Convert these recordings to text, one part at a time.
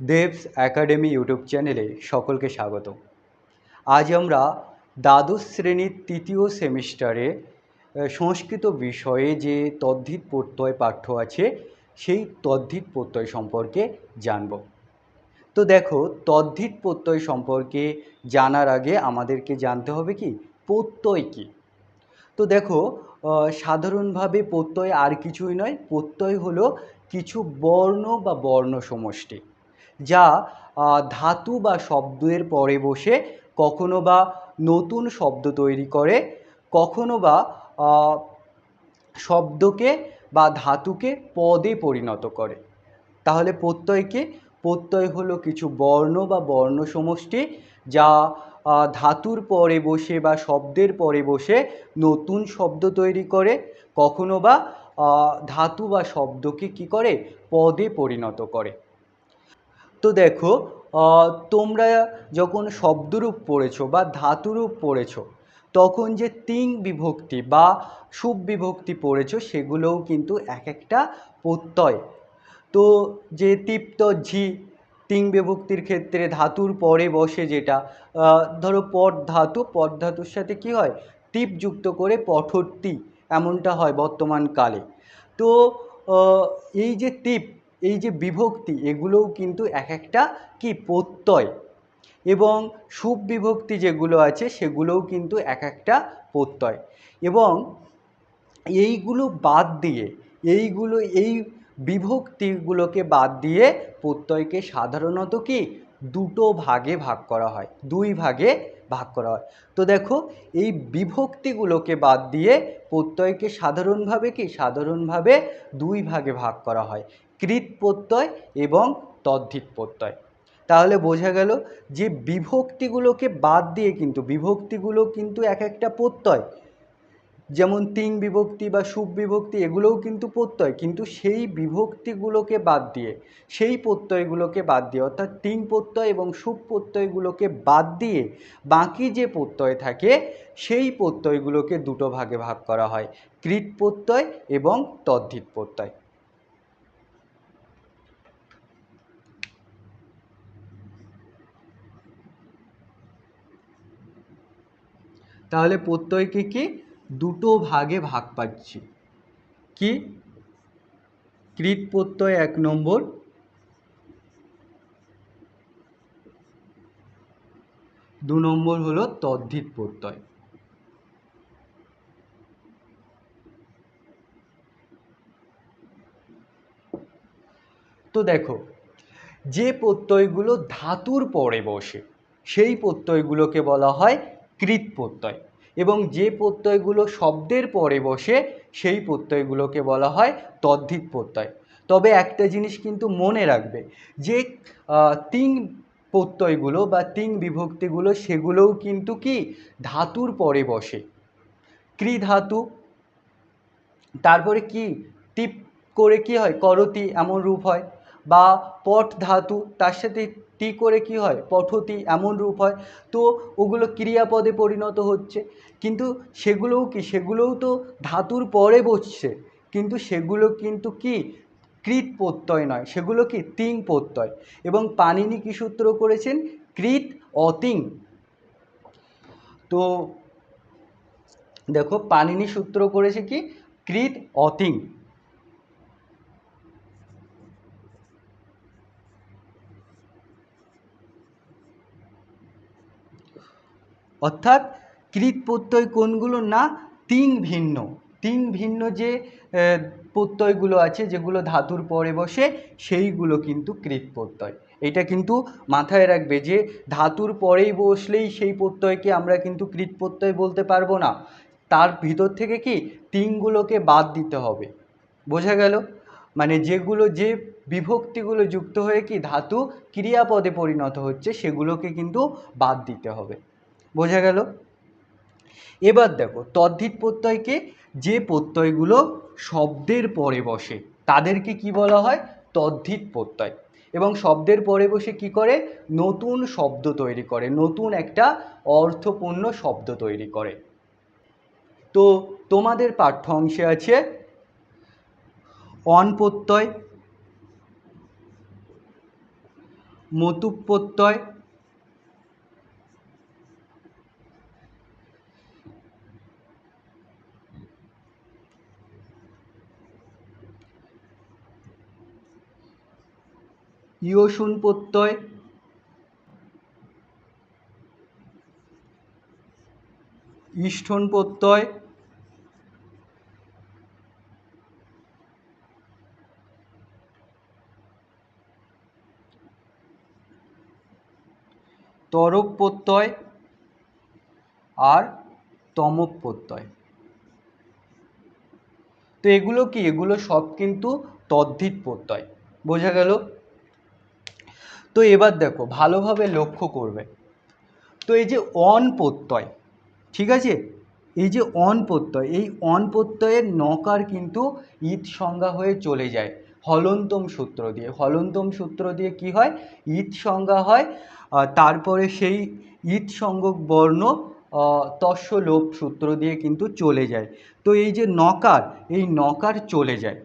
দেবস academy YouTube চ্যানেলে সকলকে স্বাগত। আজ আমরা দ্বাদশ শ্রেণির তৃতীয় সেমিস্টারে সংস্কৃত বিষয়ে যে তদ্ধিত প্রত্যয় পাঠ্য আছে, সেই তদ্ধিত প্রত্যয় সম্পর্কে জানব। তো দেখো, তদ্ধিত প্রত্যয় সম্পর্কে জানার আগে আমাদেরকে জানতে হবে কি? প্রত্যয় কী? তো দেখো সাধারণভাবে প্রত্যয় আর কিছুই নয়, প্রত্যয় হলো কিছু বর্ণ বা বর্ণ সমষ্টি যা ধাতু বা শব্দের পরে বসে কখনো বা নতুন শব্দ তৈরি করে, কখনো বা শব্দকে বা ধাতুকে পদে পরিণত করে। তাহলে প্রত্যয়কে, প্রত্যয় হলো কিছু বর্ণ বা বর্ণ সমষ্টি যা ধাতুর পরে বসে বা শব্দের পরে বসে নতুন শব্দ তৈরি করে, কখনো বা ধাতু বা শব্দকে কি করে? পদে পরিণত করে। তো দেখো তোমরা যখন শব্দরূপ পড়েছো বা ধাতুরূপ পড়েছো, তখন যে তিন বিভক্তি বা সুব বিভক্তি পড়েছো, সেগুলোও কিন্তু এক একটা প্রত্যয়। তো যে তৃপ্ত ঝি তিন বিভক্তির ক্ষেত্রে ধাতুর পরে বসে যেটা ধরো পট ধাতু, পট ধাতুর সাথে কি হয়? টিপ যুক্ত করে পঠর্তি এমনটা হয় বর্তমান কালে। তো এই যে টিপ এই যে বিভক্তি, এগুলোও কিন্তু এক একটা কি প্রত্যয়। এবং সুব বিভক্তি যেগুলো আছে, সেগুলোও কিন্তু এক একটা প্রত্যয়। এবং এইগুলো বাদ দিয়ে, এইগুলো, এই বিভক্তিগুলোকে বাদ দিয়ে প্রত্যয়কে সাধারণত কি? দুটো ভাগে ভাগ করা হয়, দুই ভাগে ভাগ করা হয়। তো দেখো, এই বিভক্তিগুলোকে বাদ দিয়ে প্রত্যয়কে সাধারণভাবে কি? সাধারণভাবে দুই ভাগে ভাগ করা হয়। কৃত প্রত্যয় এবং তদ্ধিত প্রত্যয় তাহলে বোঝা গেল যে বিভক্তিগুলোকে বাদ দিয়ে কিন্তু, বিভক্তিগুলো কিন্তু এক একটা প্রত্যয়। যেমন তিন বিভক্তি বা সুব বিভক্তি, এগুলোও কিন্তু প্রত্যয়। কিন্তু সেই বিভক্তিগুলোকে বাদ দিয়ে, সেই প্রত্যয়গুলোকে বাদ দিয়ে, অর্থাৎ তিন প্রত্যয় এবং সুব প্রত্যয়গুলোকে বাদ দিয়ে বাকি যে প্রত্যয় থাকে, সেই প্রত্যয়গুলোকে দুটো ভাগে ভাগ করা হয় কৃত প্রত্যয় এবং তদ্ধিত প্রত্যয় তাহলে প্রত্যয়কে কি? দুটো ভাগে ভাগ পাচ্ছি। কি? কৃত প্রত্যয় এক নম্বর। দু নম্বর হলো তদ্ধিত প্রত্যয়। তো দেখো, যে প্রত্যয়গুলো ধাতুর পরে বসে, সেই প্রত্যয়গুলোকে বলা হয় কৃত প্রত্যয়। এবং যে প্রত্যয়গুলো শব্দের পরে বসে, সেই প্রত্যয়গুলোকে বলা হয় তদ্ধিত প্রত্যয়। তবে একটা জিনিস কিন্তু মনে রাখবে যে তিন প্রত্যয়গুলো বা তিন বিভক্তিগুলো, সেগুলোও কিন্তু কি? ধাতুর পরে বসে। ক্রি ধাতু তারপরে কি? টিপ করে কি হয়? করতি এমন রূপ হয়। বা পট ধাতু তার সাথে টি করে কি হয়? পঠতি এমন রূপ হয়। তো ওগুলো ক্রিয়াপদে পরিণত হচ্ছে। কিন্তু সেগুলোও কি? সেগুলোও তো ধাতুর পরে বসছে। কিন্তু সেগুলো কিন্তু কি? কৃত প্রত্যয় নয়। সেগুলো কি? তিং প্রত্যয়। এবং পানিনি কি সূত্র করেছেন? কৃত অতিং। তো দেখো পানিনি সূত্র করেছে কি? কৃত অতিং। অর্থাৎ কৃত প্রত্যয় কোনগুলো না তিন ভিন্ন তিন ভিন্ন যে প্রত্যয়গুলো আছে, যেগুলো ধাতুর পরে বসে, সেইগুলো কিন্তু কৃত প্রত্যয়। এটা কিন্তু মাথায় রাখবে যে, ধাতুর পরেই বসলেই সেই প্রত্যয়কে আমরা কিন্তু কৃত প্রত্যয় বলতে পারব না। তার ভিতর থেকে কি? তিনগুলোকে বাদ দিতে হবে। বোঝা গেল? মানে যেগুলো যে বিভক্তিগুলো যুক্ত হয়ে কি? ধাতু ক্রিয়াপদে পরিণত হচ্ছে, সেগুলোকে কিন্তু বাদ দিতে হবে। বোঝা গেল? এবার দেখো, তদ্ধিত প্রত্যয়কে যে প্রত্যয়গুলো শব্দের পরে বসে, তাদেরকে কি বলা হয়? তদ্ধিত প্রত্যয়। এবং শব্দের পরে বসে কি করে? নতুন শব্দ তৈরি করে, নতুন একটা অর্থপূর্ণ শব্দ তৈরি করে। তো তোমাদের পাঠ্য অংশে আছে, অন প্রত্যয় মতুপ প্রত্যয় ইয়সুন প্রত্যয়। ইষ্ঠন প্রত্যয়। তরক প্রত্যয় আর তমক প্রত্যয়। তো এগুলো কি? এগুলো সব কিন্তু তদ্ধিত প্রত্যয়। বোঝা গেল? তো এবার দেখো, ভালোভাবে লক্ষ্য করবে। তো এই যে অন প্রত্যয়, ঠিক আছে? এই যে অন প্রত্যয়, এই অন প্রত্যয়ের নকার কিন্তু ঈদ সংজ্ঞা হয়ে চলে যায়। হলন্তম সূত্র দিয়ে। হলন্তম সূত্র দিয়ে কি হয়? ঈদ সংজ্ঞা হয় তারপরে সেই ঈদ সংজ্ঞক বর্ণ তস্য লোপ সূত্র দিয়ে কিন্তু চলে যায়। তো এই যে নকার, এই নকার চলে যায়।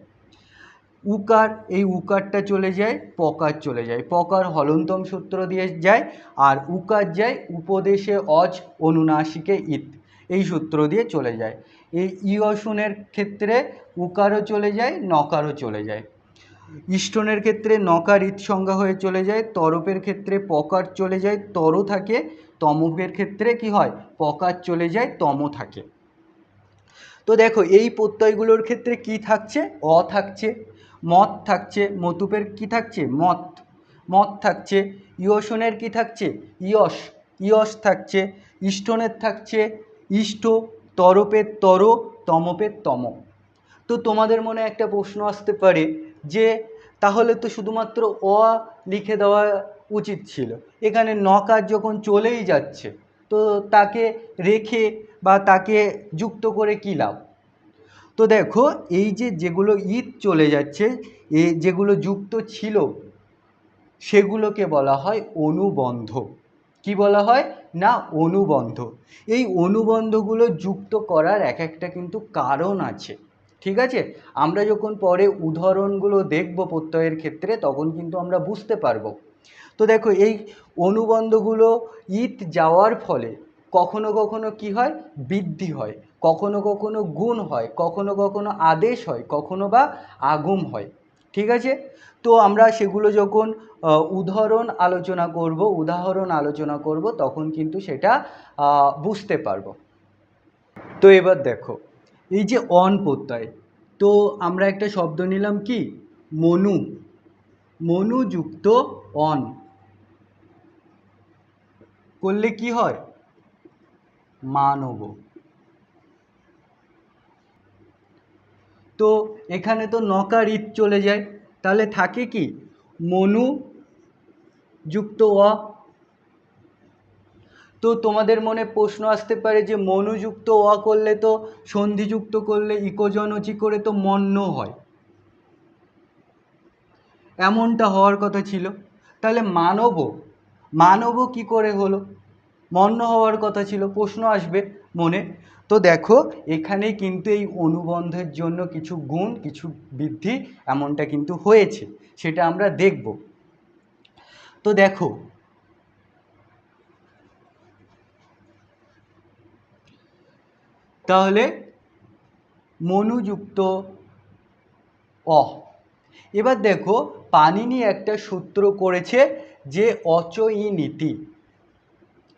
উকার, এই উকারটা চলে যায়, পকার চলে যায়। পকার হলন্তম সূত্র দিয়ে যায়, আর উকার যায় উপদেশে অজ, অনুনাসিকে ইত। এই সূত্র দিয়ে চলে যায়। এই ইয়সনের ক্ষেত্রে উকারও চলে যায়, নকারও চলে যায়। ইষ্টনের ক্ষেত্রে নকার সংজ্ঞা হয়ে চলে যায়, তরপের ক্ষেত্রে পকার চলে যায় তর থাকে। তমকের ক্ষেত্রে কি হয়? পকার চলে যায় তম থাকে। তো দেখো, এই প্রত্যয়গুলোর ক্ষেত্রে কি থাকছে? অ থাকছে। মত থাকছে, মতুপের কি থাকছে? মত। মত থাকছে, ইয়সনের কি থাকছে? ইয়স। ইয়স থাকছে, ইষ্টনের থাকছে, ইষ্ট, তরপের তর, তমপের তম। তো তোমাদের মনে একটা প্রশ্ন আসতে পারে যে, তাহলে তো শুধুমাত্র অ লিখে দেওয়া উচিত ছিল। এখানে নকার যখন চলেই যাচ্ছে, তো তাকে রেখে বা তাকে যুক্ত করে কী লাভ? তো দেখো, এই যে যেগুলো ঈদ চলে যাচ্ছে, এ যেগুলো যুক্ত ছিল, সেগুলোকে বলা হয় অনুবন্ধ। কি বলা হয়? না, অনুবন্ধ। এই অনুবন্ধগুলো যুক্ত করার এক একটা কিন্তু কারণ আছে, ঠিক আছে? আমরা যখন পরে উদাহরণগুলো দেখব প্রত্যয়ের ক্ষেত্রে, তখন কিন্তু আমরা বুঝতে পারব। তো দেখো, এই অনুবন্ধগুলো ঈদ যাওয়ার ফলে কখনো কখনো কি হয়? বৃদ্ধি হয়। কখনো কখনো গুণ হয়, কখনো কখনো আদেশ হয়, কখনো বা আগম হয়। ঠিক আছে? তো আমরা সেগুলো যখন উদাহরণ আলোচনা করব, উদাহরণ আলোচনা করব, তখন কিন্তু সেটা বুঝতে পারব। তো এবার দেখো, এই যে অন প্রত্যয়, তো আমরা একটা শব্দ নিলাম কি? মনু। মনুযুক্ত অন। করলে কি হয়? মানব। তো এখানে তো নকার ঈদ চলে যায়। তাহলে থাকে কি? মনু যুক্ত অ তো তোমাদের মনে প্রশ্ন আসতে পারে যে মনুযুক্ত অ করলে তো সন্ধিযুক্ত করলে ইকোজনচি করে তো মন্য হয়। এমনটা হওয়ার কথা ছিল। তাহলে মানব মানব কি করে হলো? মন্য হওয়ার কথা ছিল। প্রশ্ন আসবে মনে। তো দেখো, এখানে কিন্তু এই অনুবন্ধের জন্য কিছু গুণ, কিছু বৃদ্ধি এমনটা কিন্তু হয়েছে, সেটা আমরা দেখব। তো দেখো, তাহলে মনুযুক্ত অ। এবার দেখো পানিনি একটা সূত্র করেছে যে অচ ই নীতি।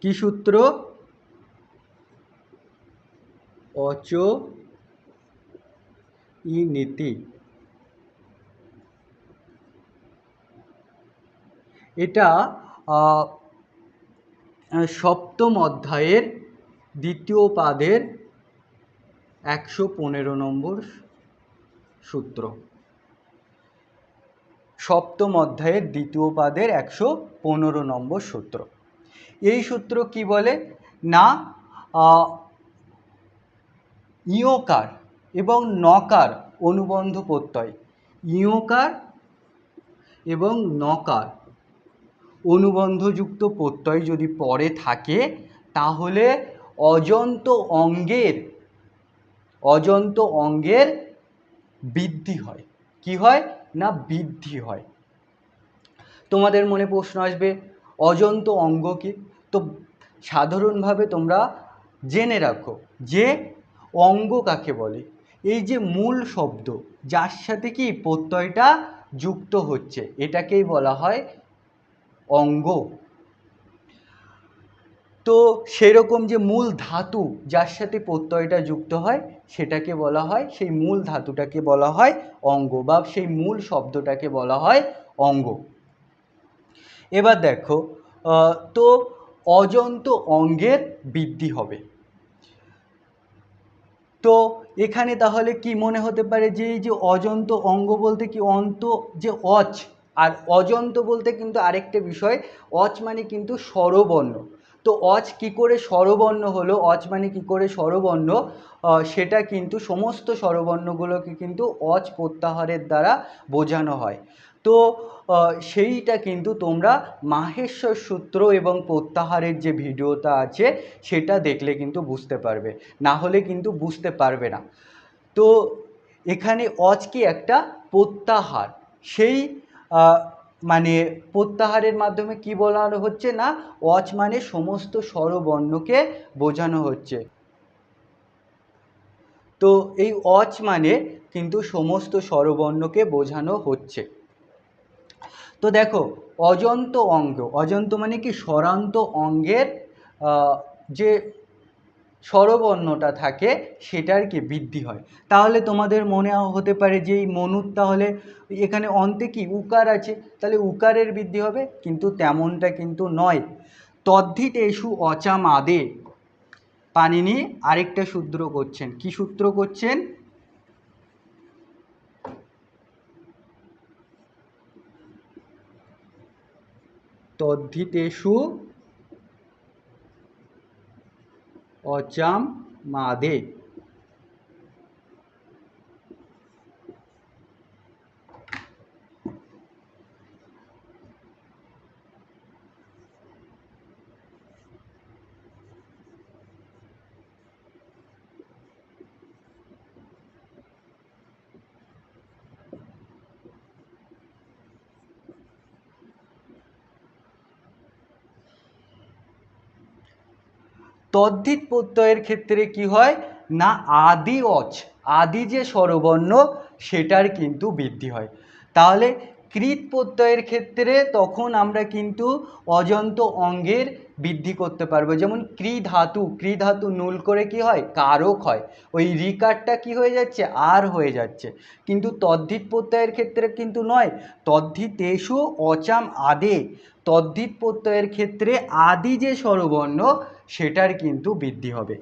কি সূত্র? অচ ই নীতি। এটা সপ্তম অধ্যায়ের দ্বিতীয় পাদের একশো পনেরো নম্বর সূত্র। সপ্তম অধ্যায়ের দ্বিতীয় পাদের একশো পনেরো নম্বর সূত্র। এই সূত্র কি বলে? না ইয়কার এবং নকার অনুবন্ধ প্রত্যয়। ইয়কার এবং নকার অনুবন্ধযুক্ত প্রত্যয় যদি পরে থাকে, তাহলে অজন্ত অঙ্গের অজন্ত অঙ্গের বৃদ্ধি হয়। কি হয়? না, বৃদ্ধি হয়। তোমাদের মনে প্রশ্ন আসবে, অজন্ত অঙ্গ কি? তো সাধারণভাবে তোমরা জেনে রাখো যে অঙ্গ কাকে বলে? এই যে মূল শব্দ, যার সাথে কি প্রত্যয়টা যুক্ত হচ্ছে, এটাকেই বলা হয় অঙ্গ। তো সেরকম যে মূল ধাতু, যার সাথে প্রত্যয়টা যুক্ত হয়, সেটাকে বলা হয়, সেই মূল ধাতুটাকে বলা হয় অঙ্গ, বা সেই মূল শব্দটাকে বলা হয় অঙ্গ। এবার দেখো তো অজন্ত অঙ্গের বৃদ্ধি হবে। তো এখানে তাহলে কি মনে হতে পারে যে এই যে অজন্ত অঙ্গ বলতে কি অন্ত যে অচ, আর অজন্ত বলতে কিন্তু আরেকটা বিষয়, অচ মানে কিন্তু স্বরবর্ণ। তো অচ কি করে স্বরবর্ণ হলো? অচ মানে কি করে স্বরবর্ণ? সেটা কিন্তু সমস্ত স্বরবর্ণগুলোকে কিন্তু অচ প্রত্যাহারের দ্বারা বোঝানো হয়। তো সেইটা কিন্তু তোমরা মাহেশ্বর সূত্র এবং প্রত্যাহারের যে ভিডিওটা আছে, সেটা দেখলে কিন্তু বুঝতে পারবে। না হলে কিন্তু বুঝতে পারবে না। তো এখানে অজ কি একটা প্রত্যাহার। সেই মানে প্রত্যাহারের মাধ্যমে কি বলানো হচ্ছে না? অচ মানে সমস্ত স্বরবর্ণকে বোঝানো হচ্ছে। তো এই অচ মানে কিন্তু সমস্ত স্বরবর্ণকে বোঝানো হচ্ছে। তো দেখো, অজন্ত অঙ্গ, অজন্ত মানে কি? স্বরান্ত অঙ্গের যে স্বরবর্ণটা থাকে, সেটার কি বৃদ্ধি হয়। তাহলে তোমাদের মনে হতে পারে যে এই মনুর তাহলে এখানে অন্তে কি? উকার আছে। তাহলে উকারের বৃদ্ধি হবে, কিন্তু তেমনটা কিন্তু নয়। তদ্ধিত এসু অচাম আদে পানিনি আরেকটা সূত্র করছেন। কি সূত্র করছেন? তদ্ধিতেষু অচাম মাদে। তদ্ধিত প্রত্যয়ের ক্ষেত্রে কি হয়? না আদি অচ, আদি যে স্বরবর্ণ, সেটার কিন্তু বৃদ্ধি হয়। তাহলে কৃত প্রত্যয়ের ক্ষেত্রে তখন আমরা কিন্তু অজন্ত অঙ্গের বৃদ্ধি করতে পারব। যেমন ক্রি ধাতু ক্রি ধাতু নুল করে কি হয়? কারক হয়। ওই রিকারটা কি হয়ে যাচ্ছে? আর হয়ে যাচ্ছে। কিন্তু তদ্ধিত প্রত্যয়ের ক্ষেত্রে কিন্তু নয়। তদ্ধিতেষু অচাম আদে। তদ্ধিত প্রত্যয়ের ক্ষেত্রে আদি যে স্বরবর্ণ, সেটার কিন্তু বৃদ্ধি হবে।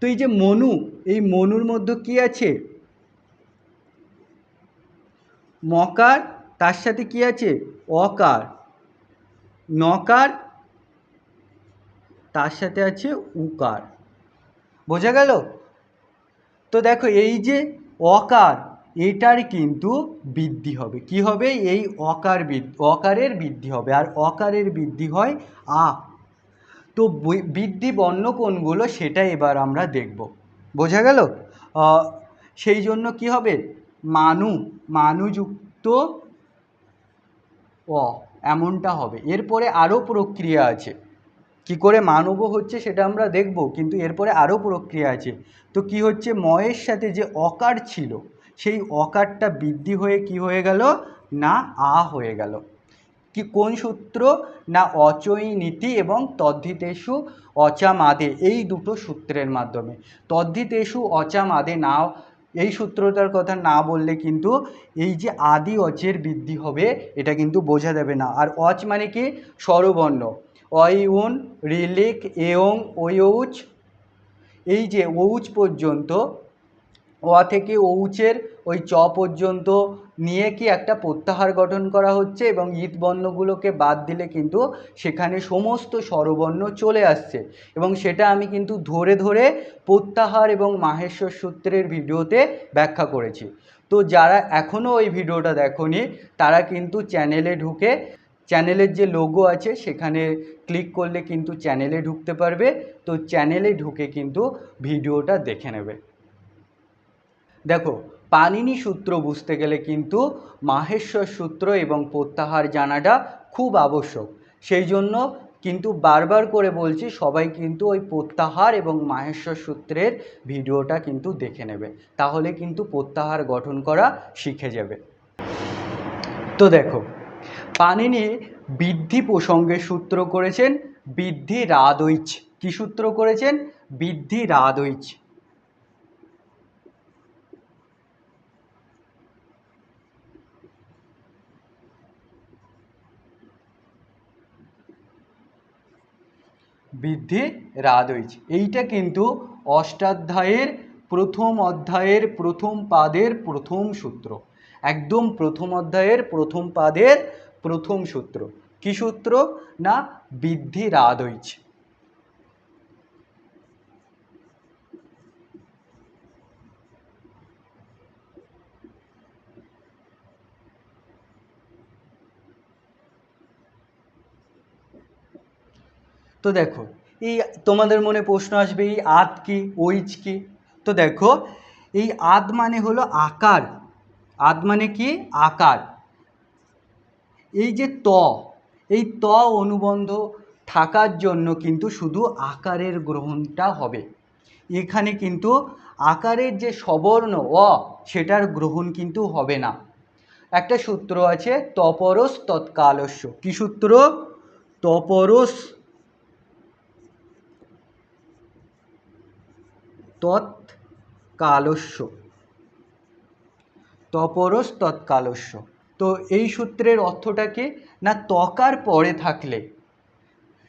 তো এই যে মনু, এই মনুর মধ্যে কি আছে? মকার তার সাথে কি আছে? অকার। নকার, তার সাথে আছে উকার। বোঝা গেল? তো দেখো, এই যে অকার, এটার কিন্তু বৃদ্ধি হবে। কি হবে? এই অকার অকারের বৃদ্ধি হবে। আর অকারের বৃদ্ধি হয় আ। তো বৃদ্ধি বর্ণ কোনগুলো সেটা এবার আমরা দেখব। বোঝা গেল? সেই জন্য কি হবে? মানু, মানুযুক্ত অ এমনটা হবে। এরপরে আরও প্রক্রিয়া আছে। কি করে মানব হচ্ছে সেটা আমরা দেখব, কিন্তু এরপরে আরও প্রক্রিয়া আছে। তো কি হচ্ছে, ময়ের সাথে যে অকার ছিল, সেই অকারটা বৃদ্ধি হয়ে কি হয়ে গেল? না, আ হয়ে গেল। কি কোন সূত্র? না অচৈ নীতি এবং তদ্ধিতেষু অচামাদে। এই দুটো সূত্রের মাধ্যমে। তদ্ধিতেষু, অচামাদে না এই সূত্রটার কথা না বললে কিন্তু এই যে আদি অচের বৃদ্ধি হবে, এটা কিন্তু বোঝা যাবে না। আর অচ মানে কি? স্বরবর্ণ। অইউন, রিলিক, এওং ওয়ৌচ এই যে ঔচ পর্যন্ত, অ থেকে ঔচের ওই চ পর্যন্ত নিয়ে কি একটা প্রত্যাহার গঠন করা হচ্ছে এবং ঈদ বর্ণগুলোকে বাদ দিলে কিন্তু সেখানে সমস্ত স্বরবর্ণ চলে আসছে। এবং সেটা আমি কিন্তু ধরে ধরে প্রত্যাহার এবং মাহেশ্বর সূত্রের ভিডিওতে ব্যাখ্যা করেছি। তো যারা এখনও ওই ভিডিওটা দেখোনি, তারা কিন্তু চ্যানেলে ঢুকে, চ্যানেলের যে লোগো আছে সেখানে ক্লিক করলে কিন্তু চ্যানেলে ঢুকতে পারবে। তো চ্যানেলে ঢুকে কিন্তু ভিডিওটা দেখে নেবে। দেখো পানিনি সূত্র বুঝতে গেলে কিন্তু মাহেশ্বর সূত্র এবং প্রত্যাহার জানাটা খুব আবশ্যক। সেই জন্য কিন্তু বারবার করে বলছি, সবাই কিন্তু ওই প্রত্যাহার এবং মাহেশ্বর সূত্রের ভিডিওটা কিন্তু দেখে নেবে। তাহলে কিন্তু প্রত্যাহার গঠন করা শিখে যাবে। তো দেখো, পানিনি বৃদ্ধি প্রসঙ্গে সূত্র করেছেন বৃদ্ধি রাদৈচ কি সূত্র করেছেন? বৃদ্ধি রাদৈচ বৃদ্ধি রাদৈচ এইটা কিন্তু অষ্টাধ্যায়ের প্রথম অধ্যায়ের প্রথম পাদের প্রথম সূত্র। একদম প্রথম অধ্যায়ের প্রথম পাদের প্রথম সূত্র। কি সূত্র? না, বৃদ্ধি রাদৈচ তো দেখো, এই তোমাদের মনে প্রশ্ন আসবে, এই আদ কি ওইচ কি? তো দেখো, এই আদ মানে হলো আকার। আদ মানে কি? আকার। এই যে ত, এই ত অনুবন্ধ থাকার জন্য কিন্তু শুধু আকারের গ্রহণটা হবে। এখানে কিন্তু আকারের যে সবর্ণ অ, সেটার গ্রহণ কিন্তু হবে না। একটা সূত্র আছে, তপরস তৎকালস্য। কি সূত্র? তপরস তৎকালস্য। তপরস তৎকালস্য। তো এই সূত্রের অর্থটা কি না তকার পরে থাকলে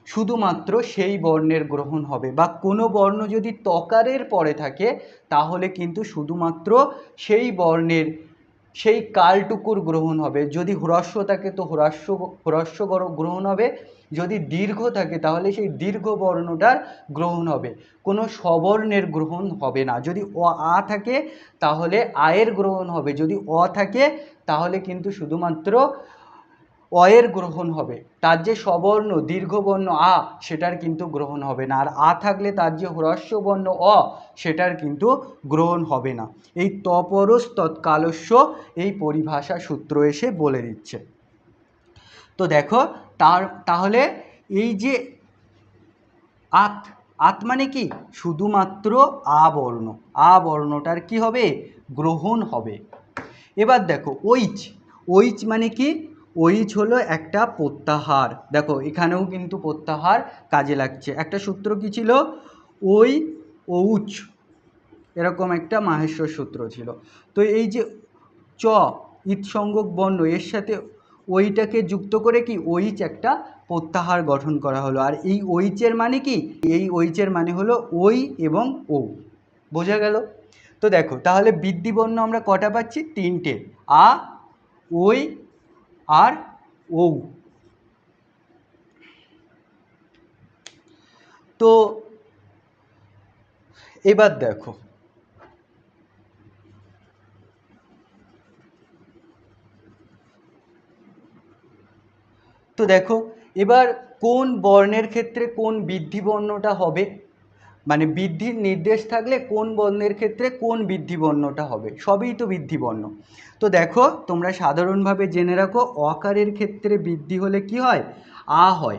শুধুমাত্র সেই বর্ণের গ্রহণ হবে বা কোনো বর্ণ যদি তকারের পরে থাকে, তাহলে কিন্তু শুধুমাত্র সেই বর্ণের সেই কালটুকুর গ্রহণ হবে। যদি হ্রস্ব থাকে তো হ্রস্ব হ্রস্ব গ্রহণ হবে। যদি দীর্ঘ থাকে তাহলে সেই দীর্ঘ বর্ণটার গ্রহণ হবে। কোনো সবর্ণের গ্রহণ হবে না। যদি অ, আ থাকে তাহলে আয়ের গ্রহণ হবে। যদি অ থাকে তাহলে কিন্তু শুধুমাত্র অয়ের গ্রহণ হবে। তার যে সবর্ণ দীর্ঘবর্ণ আ, সেটার কিন্তু গ্রহণ হবে না। আর আ থাকলে তার যে হ্রস্ব বর্ণ অ, সেটার কিন্তু গ্রহণ হবে না। এই তপরস তৎকালস্য এই পরিভাষা সূত্র এসে বলে দিচ্ছে। তো দেখো, তার, তাহলে এই যে আত আত মানে কি? শুধুমাত্র আ বর্ণ আ বর্ণটার কি হবে? গ্রহণ হবে। এবার দেখো ওইচ ওইচ মানে কি? ওইচ হলো একটা প্রত্যাহার। দেখো, এখানেও কিন্তু প্রত্যাহার কাজে লাগছে। একটা সূত্র কি ছিল? ওই ঔচ। এরকম একটা মাহেশ্বর সূত্র ছিল। তো এই যে চ, ইৎসঙ্গক বর্ণ, এর সাথে ওইটাকে যুক্ত করে কি ওইচ একটা প্রত্যাহার গঠন করা হলো। আর এই ওইচের মানে কি? এই ওইচের মানে হলো ওই এবং ও বোঝা গেল? তো দেখো, তাহলে বৃদ্ধিবর্ণ আমরা কটা পাচ্ছি? তিনটে। আ ওই আর ও। তো এবার দেখো। তো দেখো, এবার কোন বর্ণের ক্ষেত্রে কোন বৃদ্ধি বর্ণটা হবে? মানে বৃদ্ধির নির্দেশ থাকলে কোন বর্ণের ক্ষেত্রে কোন বৃদ্ধি বর্ণটা হবে? সবই তো বৃদ্ধি বর্ণ। তো দেখো, তোমরা সাধারণভাবে জেনে রাখো, অকারের ক্ষেত্রে বৃদ্ধি হলে কি হয়? আ হয়।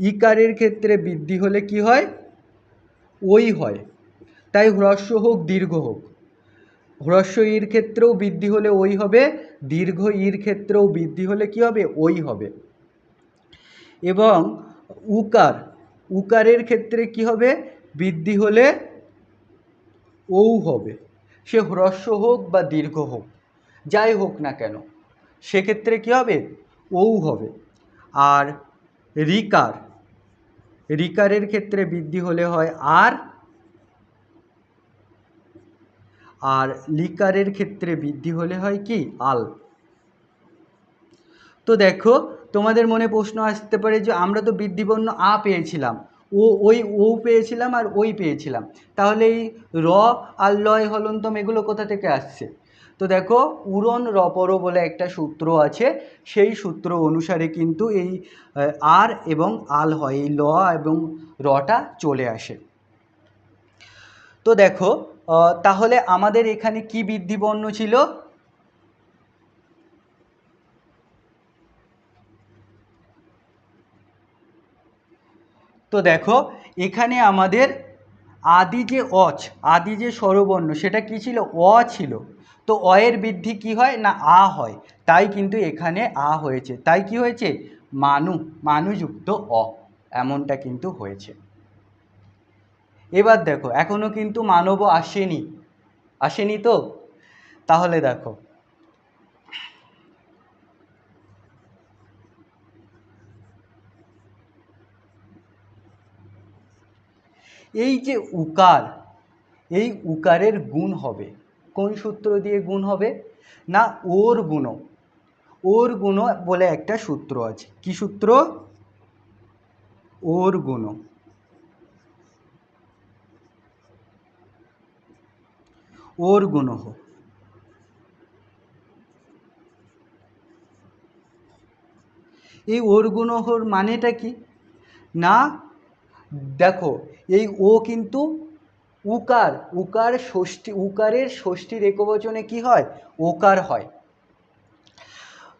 ইকারের ক্ষেত্রে বৃদ্ধি হলে কি হয়? ওই হয়। তাই হ্রস্ব হোক, দীর্ঘ হোক। হ্রস্ব ইর ক্ষেত্রেও বৃদ্ধি হলে ওই হবে, দীর্ঘ ইর ক্ষেত্রেও বৃদ্ধি হলে কি হবে? ওই হবে। এবং উকার উকারের ক্ষেত্রে কি হবে? বৃদ্ধি হলে ঔ হবে। সে হ্রস্ব হোক বা দীর্ঘ হোক, যাই হোক না কেন, সেক্ষেত্রে কী হবে? ঔ হবে। আর রিকার, রিকারের ক্ষেত্রে বৃদ্ধি হলে হয় আর আর লিকারের ক্ষেত্রে বৃদ্ধি হলে হয় কি? আল। তো দেখো তোমাদের মনে প্রশ্ন আসতে পারে যে আমরা তো বৃদ্ধিবর্ণ আ পেয়েছিলাম। ও, ওই, ও পেয়েছিলাম আর ওই পেয়েছিলাম। তাহলে এই র আর লয় হলন্তম এগুলো কোথা থেকে আসছে? তো দেখো উড়ন রপর বলে একটা সূত্র আছে। সেই সূত্র অনুসারে কিন্তু এই আর এবং আল হয়। এই ল এবং রটা চলে আসে। তো দেখো তাহলে আমাদের এখানে কি বৃদ্ধিবর্ণ ছিল? তো দেখো, এখানে আমাদের আদি যে অচ আদি যে স্বরবর্ণ, সেটা কি ছিল? অ ছিল। তো অ এর বৃদ্ধি কি হয় না আ হয়? তাই কিন্তু এখানে আ হয়েছে। তাই কি হয়েছে? মানু, মানুযুক্ত অ, এমনটা কিন্তু হয়েছে। এবার দেখো, এখনও কিন্তু মানব আসেনি। আসেনি তো? তাহলে দেখো এই যে উকার, এই উকারের গুণ হবে। কোন সূত্র দিয়ে গুণ হবে? না, ওর গুণ ওর গুণ বলে একটা সূত্র আছে। কি সূত্র? ওর গুণ ওর গুণ এই ওর গুণহর মানেটা কি? না দেখো, এই ও কিন্তু উকার উকার ষষ্ঠী, উকারের ষষ্ঠীর একবচনে কি হয়? ওকার হয়।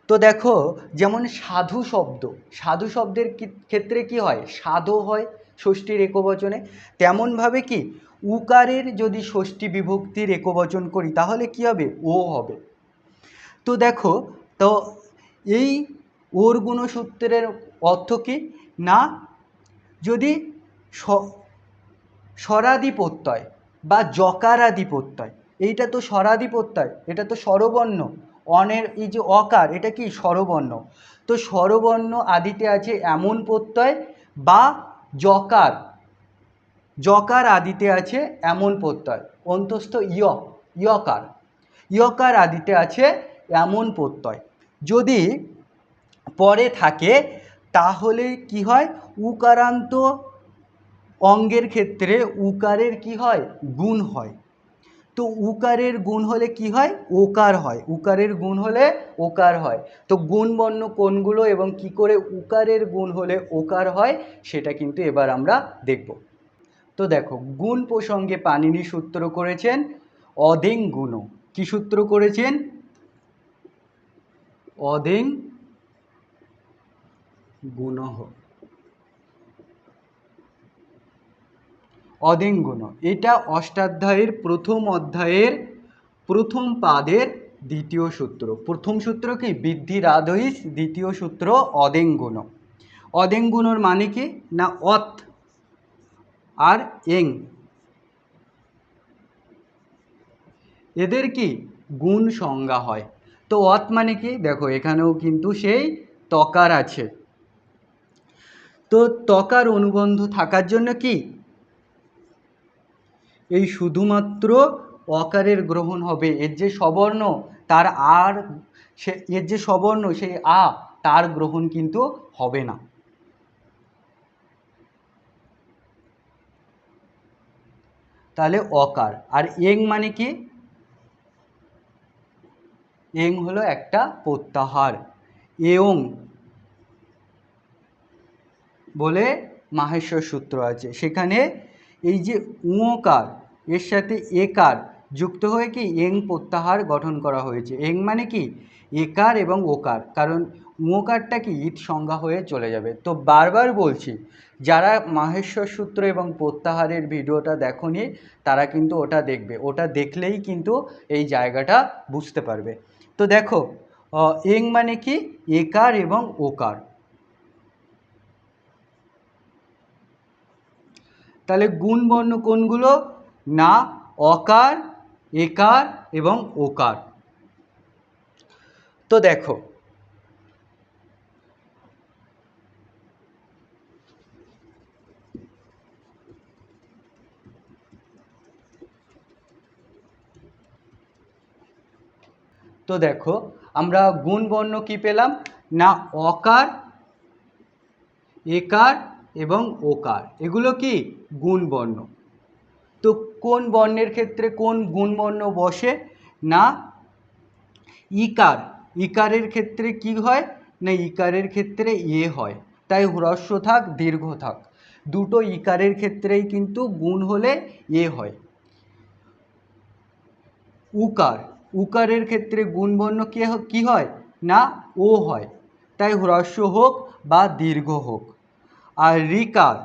তো দেখো, যেমন সাধু শব্দ, সাধু শব্দের ক্ষেত্রে কি হয়? সাধু হয় ষষ্ঠীর একবচনে। তেমনভাবে কি? উকারের যদি ষষ্ঠী বিভক্তির একবচন করি, তাহলে কি হবে? ও হবে। তো দেখো, তো এই ওর গুণসূত্রের অর্থ কি? না, যদি স- স্বরাদি প্রত্যয় বা জকারাদি প্রত্যয় এইটা তো স্বরাদি প্রত্যয় এটা তো স্বরবর্ণ। অনের, এই যে অকার, এটা কি স্বরবর্ণ? তো স্বরবর্ণ আদিতে আছে এমন প্রত্যয় বা জকার জকার আদিতে আছে এমন প্রত্যয়। অন্তস্থ ইয় ইয়কার ইয়কার আদিতে আছে এমন প্রত্যয়। যদি পরে থাকে, তাহলে কি হয়? উকারান্ত অঙ্গের ক্ষেত্রে উকারের কি হয়? গুণ হয়। তো উকারের গুণ হলে কি হয়? ওকার হয়। উকারের গুণ হলে ওকার হয়। তো গুণ বর্ণ কোনগুলো এবং কি করে উকারের গুণ হলে ওকার হয়, সেটা কিন্তু এবার আমরা দেখব। তো দেখো, গুণ প্রসঙ্গে পানিনি সূত্র করেছেন, অদেং গুণ। কি সূত্র করেছেন? অদেং গুণহ অদেঙ্গুণ। এটা অষ্টাধ্যায়ের প্রথম অধ্যায়ের প্রথম পাদের দ্বিতীয় সূত্র। প্রথম সূত্র কি? বৃদ্ধির আদহিস দ্বিতীয় সূত্র অদেঙ্গুণ। অদেঙ্গুণর মানে কি? না অত আর এং। এদের কি? গুণ সংজ্ঞা হয়। তো অত মানে কি? দেখো, এখানেও কিন্তু সেই তকার আছে। তো তকার অনুবন্ধ থাকার জন্য কি? এই শুধুমাত্র অকারের গ্রহণ হবে। এর যে সবর্ণ, তার আর সে, এর যে সবর্ণ, সেই আ, তার গ্রহণ কিন্তু হবে না। তাহলে অকার। আর এং মানে কি? এং হলো একটা প্রত্যাহার। এওং বলে মাহেশ্বর সূত্র আছে। সেখানে এই যে উঁকার এর সাথে একার যুক্ত হয়ে কি এং প্রত্যাহার গঠন করা হয়েছে? এং মানে কি? একার এবং ওকার। কারণ উঁকারটা কি ঈদ সংজ্ঞা হয়ে চলে যাবে। তো বারবার বলছি, যারা মাহেশ্বর সূত্র এবং প্রত্যাহারের ভিডিওটা দেখনি, তারা কিন্তু ওটা দেখবে। ওটা দেখলেই কিন্তু এই জায়গাটা বুঝতে পারবে। তো দেখো এং মানে কি? একার এবং ওকার। তাহলে গুণ বর্ণ কোনগুলো না, অকার, একার এবং ওকার। তো দেখো তো দেখো, আমরা গুণ বর্ণ কি পেলাম? না, অকার, একার এবং ওকার। এগুলো কি? গুণ বর্ণ। তো কোন বর্ণের ক্ষেত্রে কোন গুণ বর্ণ বসে না ইকার? ইকারের ক্ষেত্রে কি হয় না ইকারের ক্ষেত্রে এ হয়? তাই হ্রস্ব থাক, দীর্ঘ থাক। দুটো ইকারের ক্ষেত্রেই কিন্তু গুণ হলে এ হয়। উকার। উকারের ক্ষেত্রে গুণবর্ণ কে কি হয়? না, ও হয়। তাই হ্রস্ব হোক বা দীর্ঘ হোক। আর রিকার,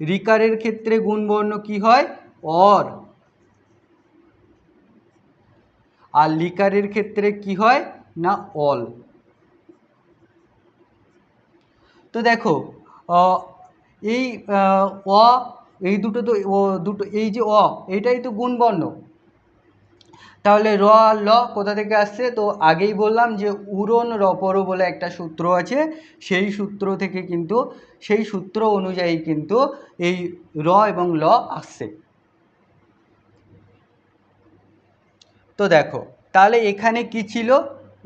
রিকারের ক্ষেত্রে গুণবর্ণ কি হয়? অর। আর লিকারের ক্ষেত্রে কি হয়? না, অল। তো দেখো এই, অ, এই দুটো তো দুটো, এই যে অ, এটাই তো গুণবর্ণ। তাহলে র আর ল কোথা থেকে আসছে? তো আগেই বললাম যে উড়ন রপর বলে একটা সূত্র আছে। সেই সূত্র থেকে কিন্তু, সেই সূত্র অনুযায়ী কিন্তু এই র এবং ল আসছে। তো দেখো, তাহলে এখানে কি ছিল?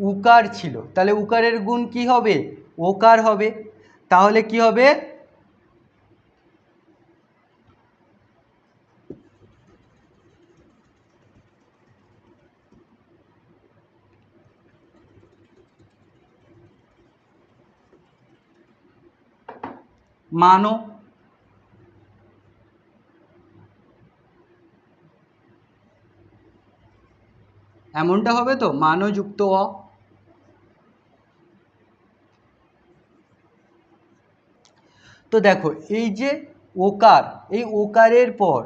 উকার ছিল। তাহলে উকারের গুণ কি হবে? ওকার হবে। তাহলে কি হবে? মানো। এমনটা হবে তো, মানো যুক্ত অ। তো দেখো, এই যে ওকার, এই ওকারের পর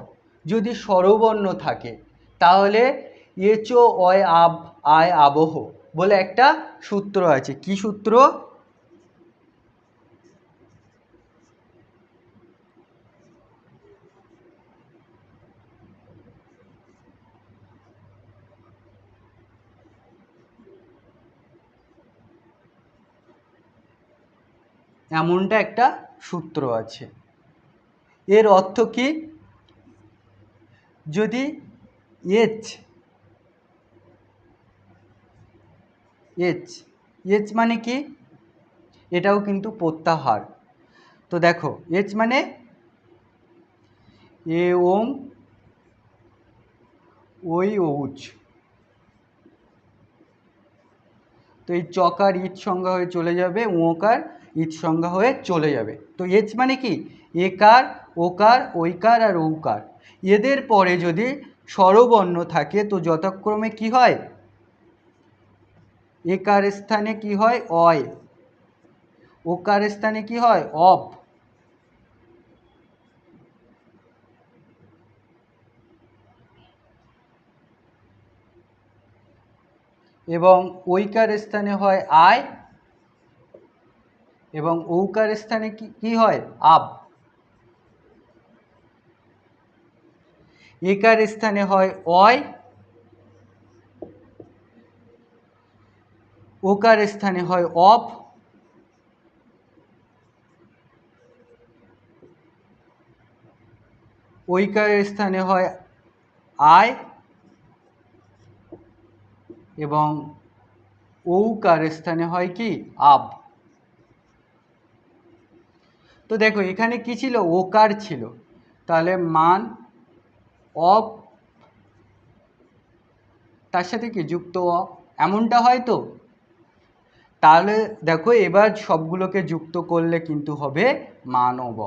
যদি স্বরবর্ণ থাকে, তাহলে এচো অয় আব, আয় আবহ বলে একটা সূত্র আছে। কি সূত্র? এমনটা একটা সূত্র আছে। এর অর্থ কি? যদি এচ এচ এচ মানে কি? এটাও কিন্তু প্রত্যাহার। তো দেখো এচ মানে এ ওম, ওই ঔচ তো এই চকার ইট সংজ্ঞা হয়ে চলে যাবে ওকার ইট সংজ্ঞা হয়ে চলে যাবে। তো এচ মানে কি? একার, ওকার, ঐকার আর ঔকার। এদের পরে যদি স্বরবর্ণ থাকে, তো যথাক্রমে কি হয়? একার স্থানে কি হয়? অয়। ওকার স্থানে কি হয়? অপ এবং ঐকার স্থানে হয় আয়। এবং ঔকার স্থানে কি কি হয়? আব। একার স্থানে হয় অয়। ওকার স্থানে হয় অপ ঐকার স্থানে হয় আয়। এবং ঔকার স্থানে হয় কি? আব। তো দেখো, এখানে কি ছিল? ওকার ছিল। তাহলে মান অপ তার সাথে কি? যুক্ত অ এমনটা হয় তো? তাহলে দেখো, এবার সবগুলোকে যুক্ত করলে কিন্তু হবে মানব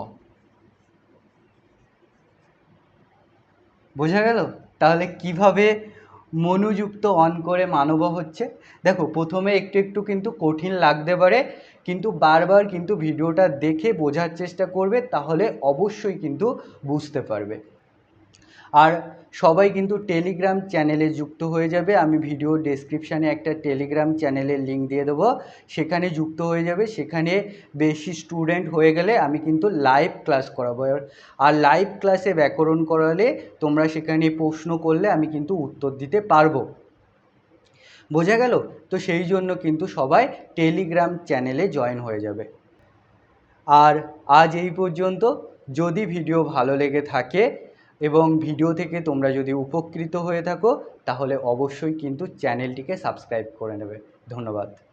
বোঝা গেল? তাহলে কীভাবে মনুযুক্ত অন করে মানব হচ্ছে। দেখো, প্রথমে একটু একটু কিন্তু কঠিন লাগতে পারে, কিন্তু বারবার কিন্তু ভিডিওটা দেখে বোঝার চেষ্টা করবে, তাহলে অবশ্যই কিন্তু বুঝতে পারবে। আর সবাই কিন্তু টেলিগ্রাম চ্যানেলে যুক্ত হয়ে যাবে। আমি ভিডিও ডেসক্রিপশানে একটা টেলিগ্রাম চ্যানেলের লিঙ্ক দিয়ে দেবো। সেখানে যুক্ত হয়ে যাবে। সেখানে বেশি স্টুডেন্ট হয়ে গেলে আমি কিন্তু লাইভ ক্লাস করাবো। আর লাইভ ক্লাসে ব্যাকরণ করালে তোমরা সেখানে প্রশ্ন করলে আমি কিন্তু উত্তর দিতে পারব। বোঝা গেল? তো সেই জন্য কিন্তু সবাই টেলিগ্রাম চ্যানেলে জয়েন হয়ে যাবে। আর আজ এই পর্যন্ত। যদি ভিডিও ভালো লেগে থাকে এবং ভিডিও থেকে তোমরা যদি উপকৃত হয়ে থাকো, তাহলে অবশ্যই কিন্তু চ্যানেলটিকে সাবস্ক্রাইব করে নেবে। ধন্যবাদ।